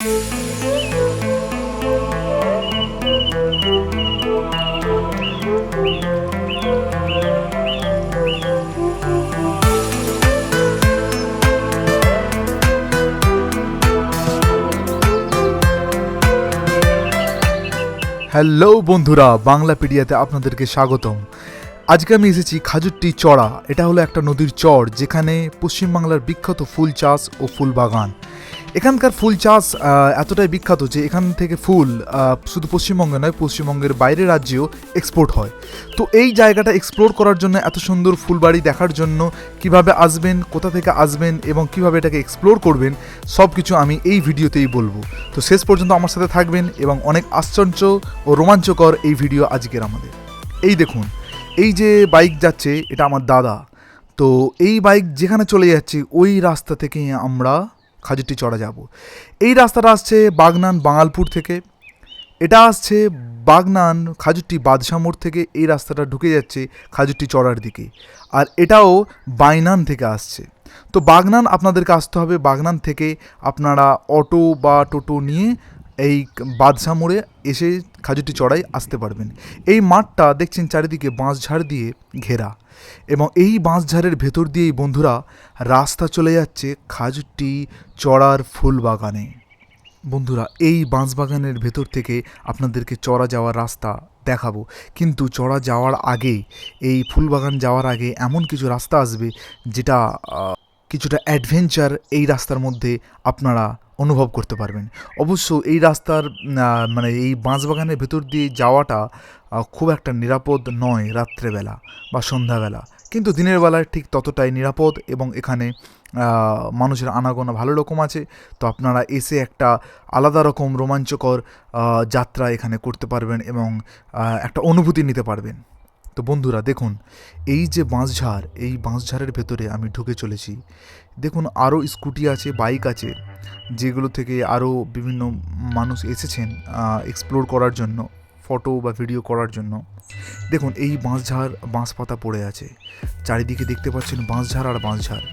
Hello বন্ধুরা বাংলা পিডিয়াতে আপনাদেরকে স্বাগতম। আজকে আমি এসেছি খাজুরটি চড়া। এটা হলো একটা নদীর চর যেখানে পশ্চিমবাংলার বিখ্যাত ফুল চাষ ও ফুল বাগান। এখানকার ফুল চাষ এতটাই বিখ্যাত যে এখান থেকে ফুল শুধু পশ্চিমবঙ্গে নয়, পশ্চিমবঙ্গের বাইরের রাজ্যেও এক্সপোর্ট হয়। তো এই জায়গাটা এক্সপ্লোর করার জন্য, এত সুন্দর ফুলবাড়ি দেখার জন্য কীভাবে আসবেন, কোথা থেকে আসবেন এবং কীভাবে এটাকে এক্সপ্লোর করবেন সব কিছু আমি এই ভিডিওতেই বলব। তো শেষ পর্যন্ত আমার সাথে থাকবেন এবং অনেক আশ্চর্য ও রোমাঞ্চকর এই ভিডিও আজকের আমাদের। এই দেখুন, এই যে বাইক যাচ্ছে, এটা আমার দাদা। তো এই বাইক যেখানে চলে যাচ্ছে, ওই রাস্তা থেকে আমরা খাজুরটি চড়া যাব। এই রাস্তাটা আসছে বাগনান বাঙালপুর থেকে। এটা আসছে বাগনান খাজুরটি বাদশাহ মোড় থেকে এই রাস্তাটা ঢুকে যাচ্ছে খাজুরটি চড়ার দিকে। আর এটাও বাইনান থেকে আসছে। তো বাগনান আপনাদেরকে আসতে হবে। বাগনান থেকে আপনারা অটো বা টোটো নিয়ে এই বাদশাহ মোড়ে এসে খাজুরটি চড়াই আসতে পারবেন। এই মাঠটা দেখছেন চারিদিকে বাঁশঝাড় দিয়ে ঘেরা এবং এই বাঁশঝাড়ের ভেতর দিয়েই বন্ধুরা রাস্তা চলে যাচ্ছে খাজুটি চড়ার ফুল বাগানে। বন্ধুরা, এই বাঁশবাগানের ভেতর থেকে আপনাদেরকে চড়া যাওয়ার রাস্তা দেখাবো। কিন্তু চড়া যাওয়ার আগে এই ফুলবাগান যাওয়ার আগে এমন কিছু রাস্তা আসবে যেটা কিছুটা অ্যাডভেঞ্চার এই রাস্তার মধ্যে আপনারা অনুভব করতে পারবেন। অবশ্য এই রাস্তার মানে এই বাঁশবাগানের ভেতর দিয়ে যাওয়াটা খুব একটা নিরাপদ নয় রাত্রেবেলা বা সন্ধ্যাবেলা। কিন্তু দিনের বেলায় ঠিক ততটাই নিরাপদ এবং এখানে মানুষের আনাগোনা ভালো রকম আছে। তো আপনারা এসে একটা আলাদা রকম রোমাঞ্চকর যাত্রা এখানে করতে পারবেন এবং একটা অনুভূতি নিতে পারবেন। তো বন্ধুরা, দেখুন, এই যে বাঁশঝাড়, এই বাঁশঝাড়ের ভেতরে আমি ঢুকে চলেছি। দেখুন আরও স্কুটি আছে, বাইক আছে, যেগুলো থেকে আরও বিভিন্ন মানুষ এসেছেন এক্সপ্লোর করার জন্য ফটো বা ভিডিও করার জন্য। দেখুন, এই বাঁশঝাড় বাঁশ পাতা পড়ে আছে। চারিদিকে দেখতে পাচ্ছেন বাঁশঝাড় আর বাঁশঝাড়।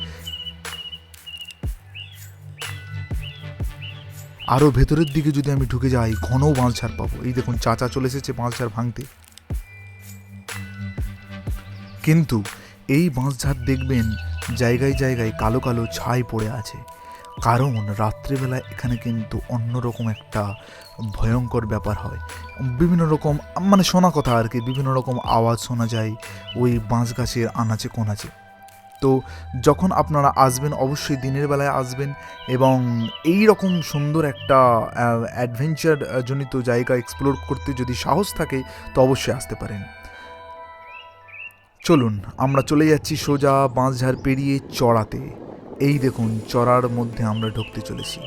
আরও ভেতরের দিকে যদি আমি ঢুকে যাই ঘন বাঁশঝাড় পাবো। এই দেখুন, চাচা চলে এসেছে বাঁশঝাড় ভাঙতে। কিন্তু এই বাঁশঝাড় দেখবেন জায়গায় জায়গায় কালো কালো ছাই পড়ে আছে। কারণ রাত্রেবেলা এখানে কিন্তু অন্যরকম একটা ভয়ঙ্কর ব্যাপার হয়। বিভিন্ন রকম মানে শোনা কথা আর কি, বিভিন্ন রকম আওয়াজ শোনা যায় ওই বাঁশ গাছের আনাচে কোনাচে। তো যখন আপনারা আসবেন, অবশ্যই দিনের বেলায় আসবেন এবং এই রকম সুন্দর একটা অ্যাডভেঞ্চার জনিত জায়গা এক্সপ্লোর করতে যদি সাহস থাকে, তো অবশ্যই আসতে পারেন। চলুন, আমরা চলে যাচ্ছি সোজা বাঁশঝাড় পেরিয়ে চড়াতে। এই দেখুন, চড়ার মধ্যে আমরা ঢুকতে চলেছি।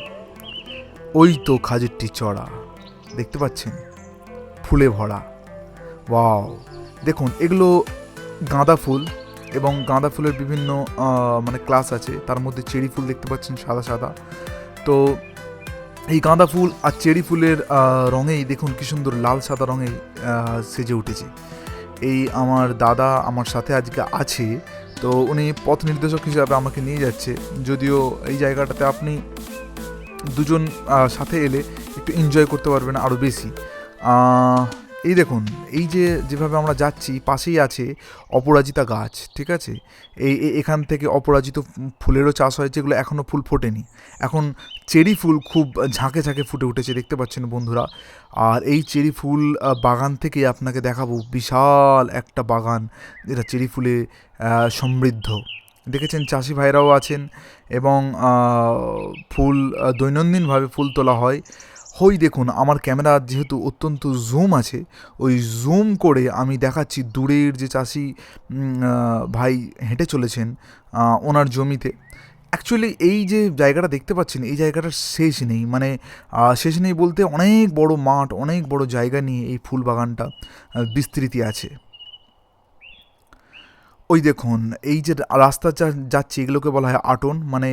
ওই তো খাজুরটি চড়া, দেখতে পাচ্ছেন? ফুলে ভরা। ওয়াও, দেখুন, এগুলো গাঁদা ফুল এবং গাঁদা ফুলের বিভিন্ন মানে ক্লাস আছে। তার মধ্যে চেরি ফুল দেখতে পাচ্ছেন, সাদা সাদা। তো এই গাঁদা ফুল আর চেরি ফুলের রঙেই দেখুন কি সুন্দর লাল, সাদা রঙে সেজে উঠেছে। এই আমার দাদা আমার সাথে আজকে আছে, তো উনি পথ নির্দেশক হিসাবে আমাকে নিয়ে যাচ্ছে। যদিও এই জায়গাটাতে আপনি দুজন সাথে এলে একটু এনজয় করতে পারবেন আরও বেশি। এই দেখুন, এই যে যেভাবে আমরা যাচ্ছি, পাশেই আছে অপরাজিতা গাছ, ঠিক আছে? এই এখান থেকে অপরাজিত ফুলেরও চাষ হয়, যেগুলো এখনও ফুল ফোটেনি। এখন চেরি ফুল খুব ঝাঁকে ঝাঁকে ফুটে উঠেছে, দেখতে পাচ্ছেন বন্ধুরা। আর এই চেরি ফুল বাগান থেকে আপনাকে দেখাবো বিশাল একটা বাগান, যেটা চেরি ফুলে সমৃদ্ধ। দেখেছেন চাষি ভাইরাও আছেন এবং ফুল দৈনন্দিনভাবে ফুল তোলা হয়। হই দেখুন, আমার ক্যামেরা যেহেতু অত্যন্ত জুম আছে, ওই জুম করে আমি দেখাচ্ছি দূরের যে চাষি ভাই হেঁটে চলেছেন ওনার জমিতে। অ্যাকচুয়ালি এই যে জায়গাটা দেখতে পাচ্ছেন, এই জায়গাটার শেষ নেই। মানে শেষ নেই বলতে অনেক বড় মাঠ, অনেক বড় জায়গা নিয়ে এই ফুল বাগানটা বিস্তৃতি আছে। ওই দেখুন, এই যে রাস্তা যাচ্ছে, এগুলোকে বলা হয় আটন মানে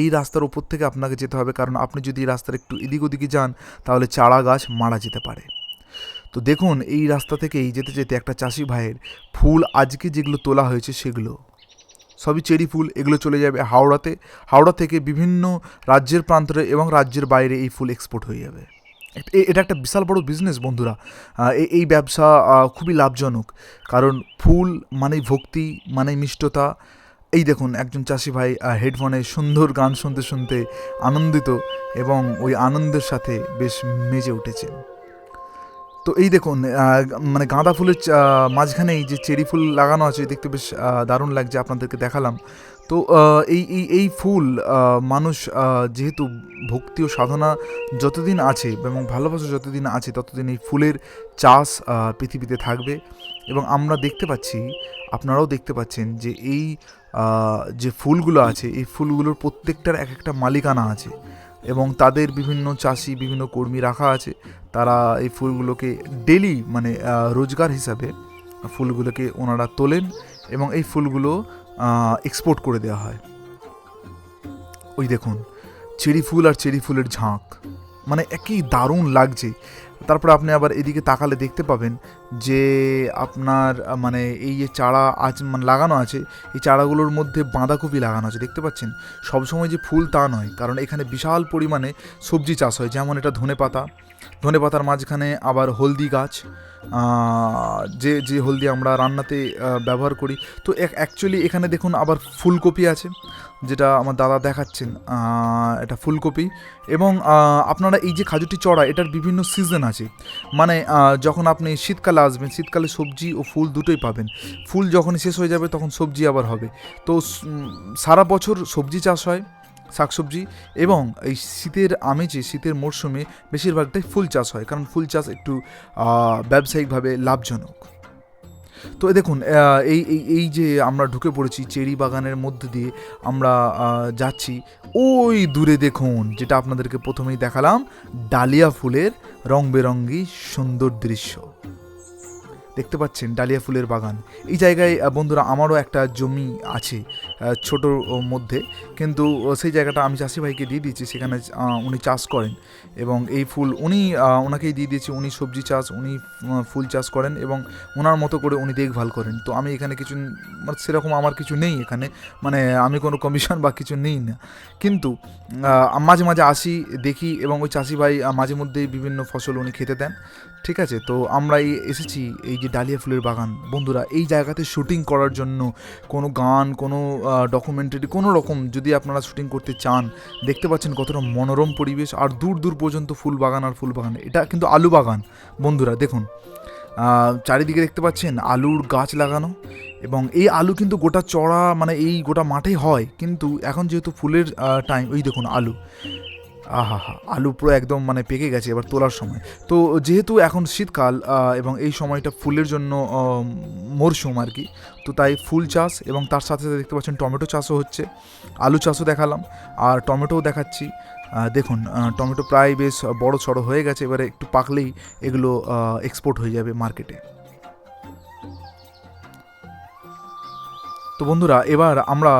এই রাস্তার উপর থেকে আপনাকে যেতে হবে, কারণ আপনি যদি রাস্তার একটু এদিক ওদিকে যান, তাহলে চারা গাছ মারা যেতে পারে। তো দেখুন, এই রাস্তা থেকেই যেতে যেতে একটা চাষি ভাইয়ের ফুল, আজকে যেগুলো তোলা হয়েছে সেগুলো, সবই চেরি ফুল, এগুলো চলে যাবে হাওড়াতে। হাওড়া থেকে বিভিন্ন রাজ্যের প্রান্তরে এবং রাজ্যের বাইরে এই ফুল এক্সপোর্ট হয়ে যাবে। এটা একটা বিশাল বড় বিজনেস বন্ধুরা। এই- ব্যবসা খুবই লাভজনক। কারণ ফুল মানেই ভক্তি, মানেই মিষ্টতা। এই দেখুন, একজন চাষি ভাই হেডফোনে সুন্দর গান শুনতে শুনতে আনন্দিত এবং ওই আনন্দের সাথে বেশ মেজে উঠেছে তো এই দেখুন মানে গাঁদা ফুলের মাঝখানেই যে চেরি ফুল লাগানো আছে, দেখতে বেশ দারুণ লাগছে। আপনাদেরকে দেখালাম। তো এই এই এই ফুল মানুষ যেহেতু ভক্তি ও সাধনা যতদিন আছে এবং ভালোবাসা যতদিন আছে, ততদিন এই ফুলের চাষ পৃথিবীতে থাকবে। এবং আমরা দেখতে পাচ্ছি, আপনারাও দেখতে পাচ্ছেন যে এই যে ফুলগুলো আছে, এই ফুলগুলোর প্রত্যেকটার এক একটা মালিকানা আছে এবং তাদের বিভিন্ন চাষি, বিভিন্ন কর্মী রাখা আছে। তারা এই ফুলগুলোকে ডেলি মানে রোজগার হিসাবে ফুলগুলোকে ওনারা তোলেন এবং এই ফুলগুলো এক্সপোর্ট করে দেওয়া হয়। ওই দেখুন, চেরি ফুল আর চেরি ফুলের ঝাঁক মানে একই দারুণ লাগছে। তারপরে আপনি আবার এদিকে তাকালে দেখতে পাবেন যে আপনার মানে এই যে চারা আজ মানে লাগানো আছে, এই চারাগুলোর মধ্যে বাঁধাকপি লাগানো আছে, দেখতে পাচ্ছেন? সবসময় যে ফুল তা নয়, কারণ এখানে বিশাল পরিমাণে সবজি চাষ হয়। যেমন এটা ধনে পাতা ধনে পাতার মাঝখানে আবার হলদি গাছ যে যে হলদি আমরা রান্নাতে ব্যবহার করি। তো অ্যাকচুয়ালি এখানে দেখুন আবার ফুলকপি আছে যেটা আমার দাদা দেখাচ্ছেন এটা ফুলকপি। এবং আপনারা এই যে খাজুটি চড়া, এটার বিভিন্ন সিজন আছে। মানে যখন আপনি শীতকালে আসবেন, শীতকালে সবজি ও ফুল দুটোই পাবেন। ফুল যখন শেষ হয়ে যাবে, তখন সবজি আবার হবে। তো সারা বছর সবজি চাষ হয়, শাকসবজি, এবং এই শীতের আমেজে, শীতের মরশুমে বেশিরভাগটাই ফুল চাষ হয়। কারণ ফুল চাষ একটু ব্যবসায়িকভাবে লাভজনক। তো দেখুন এই এই যে আমরা ঢুকে পড়েছি চেরি বাগানের মধ্যে দিয়ে, আমরা যাচ্ছি ওই দূরে দেখুন, যেটা আপনাদেরকে প্রথমেই দেখালাম, ডালিয়া ফুলের রং বেরঙ্গি সুন্দর দৃশ্য। দেখতে পাচ্ছেন ডালিয়া ফুলের বাগান। এই জায়গায় বন্ধুরা, আমারও একটা জমি আছে। ছোটোর মধ্যে। কিন্তু সেই জায়গাটা আমি চাষি ভাইকে দিয়ে দিয়েছি, সেখানে উনি চাষ করেন। এবং এই ফুল উনি ওনাকেই দিয়ে দিয়েছি, উনি সবজি চাষ, উনি ফুল চাষ করেন এবং ওনার মতো করে উনি দেখভাল করেন। তো আমি এখানে কিছু মানে সেরকম আমার কিছু নেই এখানে মানে আমি কোনো কমিশন বা কিছু নেই না। কিন্তু মাঝে মাঝে আসি, দেখি এবং ওই চাষি ভাই মাঝে মধ্যেই বিভিন্ন ফসল উনি খেতে দেন, ঠিক আছে? তো আমরা এই এসেছি, এই যে ডালিয়া ফুলের বাগান। বন্ধুরা, এই জায়গাতে শুটিং করার জন্য কোনো গান, কোনো ডকুমেন্টারি কোনো রকম যদি আপনারা শুটিং করতে চান, দেখতে পাচ্ছেন কতটা মনোরম পরিবেশ আর দূর দূর পর্যন্ত ফুল বাগান আর ফুল বাগান। এটা কিন্তু আলু বাগান। বন্ধুরা, দেখুন চারিদিকে দেখতে পাচ্ছেন আলুর গাছ লাগানো এবং এই আলু কিন্তু গোটা চড়া মানে এই গোটা মাঠে হয়। কিন্তু এখন যেহেতু ফুলের টাইম ওই দেখুন আলু। আহা হা আলু পুরো একদম মানে পেকে গেছে এবার তোলার সময়। তো যেহেতু এখন শীতকাল এবং এই সময়টা ফুলের জন্য মরশুম আর কি, তো তাই ফুল চাষ এবং তার সাথে সাথে দেখতে পাচ্ছেন টমেটো চাষও হচ্ছে। আলু চাষও দেখালাম, আর টমেটোও দেখাচ্ছি। দেখুন টমেটো প্রায় বেশ বড় সড়ো হয়ে গেছে, এবারে একটু পাকলেই এগুলো এক্সপোর্ট হয়ে যাবে মার্কেটে তো বন্ধুরা, এবার আমরা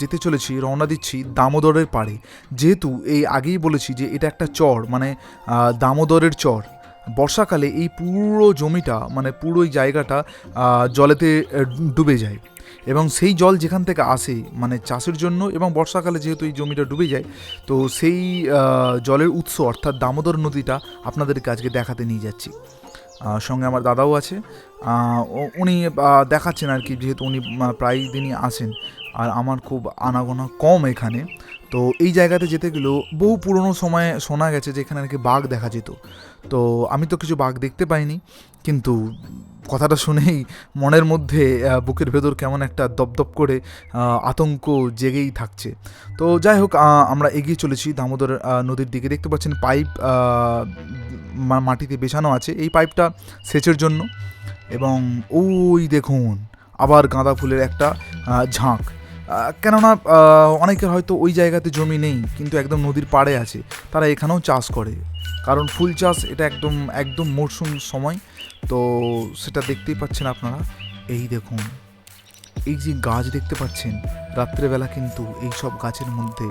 যেতে চলেছি, রওনা দিচ্ছি দামোদরের পাড়ে। যেহেতু এই আগেই বলেছি যে এটা একটা চর মানে দামোদরের চর, বর্ষাকালে এই পুরো জমিটা মানে পুরো এই জায়গাটা জলেতে ডুবে যায়। এবং সেই জল যেখান থেকে আসে মানে চাষের জন্য, এবং বর্ষাকালে যেহেতু এই জমিটা ডুবে যায়, তো সেই জলের উৎস, অর্থাৎ দামোদর নদীটা আপনাদেরকে আজকে দেখাতে নিয়ে যাচ্ছি। সঙ্গে আমার দাদাও আছে। উনি দেখাচ্ছেন আর কি, যেহেতু উনি প্রায় দিনই আসেন। আর আমার খুব আনাগোনা কম এখানে। তো এই জায়গাতে যেতে গেলেও বহু পুরনো সময়ে শোনা গেছে যে এখানে নাকি বাঘ দেখা যেত। তো আমি তো কিছু বাঘ দেখতে পাইনি, কিন্তু কথাটা শুনেই মনের মধ্যে বুকের ভেতর কেমন একটা দপদপ করে আতঙ্ক জেগেই থাকছে। তো যাই হোক আমরা এগিয়ে চলেছি দামোদর নদীর দিকে। দেখতে পাচ্ছেন পাইপ মাটিতে বেছানো আছে। এই পাইপটা সেচের জন্য এবং ওই দেখুন, আবার গাঁদা ফুলের একটা ঝাঁক। কেননা অনেকের হয়তো ওই জায়গাতে জমি নেই, কিন্তু একদম নদীর পাড়ে আছে। তারা এখানেও চাষ করে। কারণ ফুল চাষ এটা একদম একদম মরশুম সময়। তো সেটা দেখতেই পাচ্ছেন আপনারা। এই দেখুন, এই যে গাছ দেখতে পাচ্ছেন, রাত্রেবেলা কিন্তু এই সব গাছের মধ্যে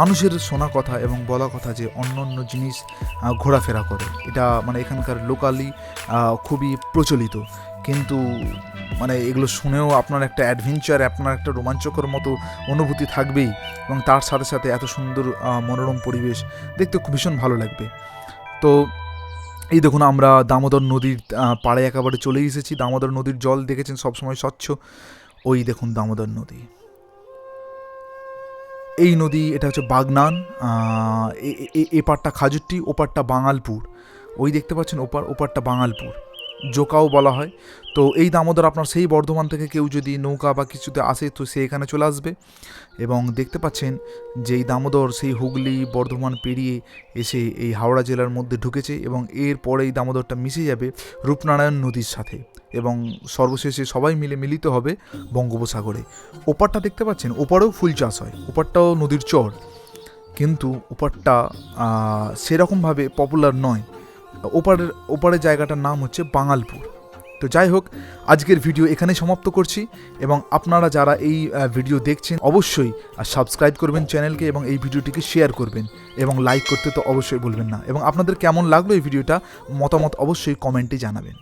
মানুষের শোনা কথা এবং বলা কথা যে অন্য অন্য জিনিস ঘোরাফেরা করে। এটা মানে এখানকার লোকালি খুবই প্রচলিত। কিন্তু মানে এগুলো শুনেও আপনার একটা অ্যাডভেঞ্চার আপনার একটা রোমাঞ্চকর মতো অনুভূতি থাকবেই এবং তার সাথে সাথে এত সুন্দর মনোরম পরিবেশ দেখতে খুব ভীষণ ভালো লাগবে। তো এই দেখুন আমরা দামোদর নদীর পাড়ে একেবারে চলে এসেছি। দামোদর নদীর জল দেখেছেন, সবসময় স্বচ্ছ। ওই দেখুন দামোদর নদী। এই নদী, এটা হচ্ছে বাগনান এ- এপারটা খাজুরটি, ওপারটা বাঙালপুর। ওই দেখতে পাচ্ছেন, ওপার, ওপারটা বাঙালপুর। জোকাও বলা হয়। তো এই দামোদর আপনার সেই বর্ধমান থেকে কেউ যদি নৌকা বা কিছুতে আসে, তো সে এখানে চলে আসবে। এবং দেখতে পাচ্ছেন যে এই দামোদর, সেই হুগলি, বর্ধমান পেরিয়ে এসে এই হাওড়া জেলার মধ্যে ঢুকেছে এবং এরপরে এই দামোদরটা মিশে যাবে রূপনারায়ণ নদীর সাথে। এবং সর্বশেষে সবাই মিলে মিলিত হবে বঙ্গোপসাগরে। ওপারটা দেখতে পাচ্ছেন, ওপারেও ফুল চাষ হয়, ওপারটাও নদীর চর। কিন্তু ওপারটা সেরকমভাবে পপুলার নয়। ওপারের ওপারের জায়গাটার নাম হচ্ছে বাঙালপুর। তো যাই হোক, আজকের ভিডিও এখানেই সমাপ্ত করছি এবং আপনারা যারা এই ভিডিও দেখছেন অবশ্যই সাবস্ক্রাইব করবেন চ্যানেলকে এবং এই ভিডিওটিকে শেয়ার করবেন এবং লাইক করতে তো অবশ্যই বলবেন না। এবং আপনাদের কেমন লাগল এই ভিডিওটা? মতামত অবশ্যই কমেন্টে জানাবেন।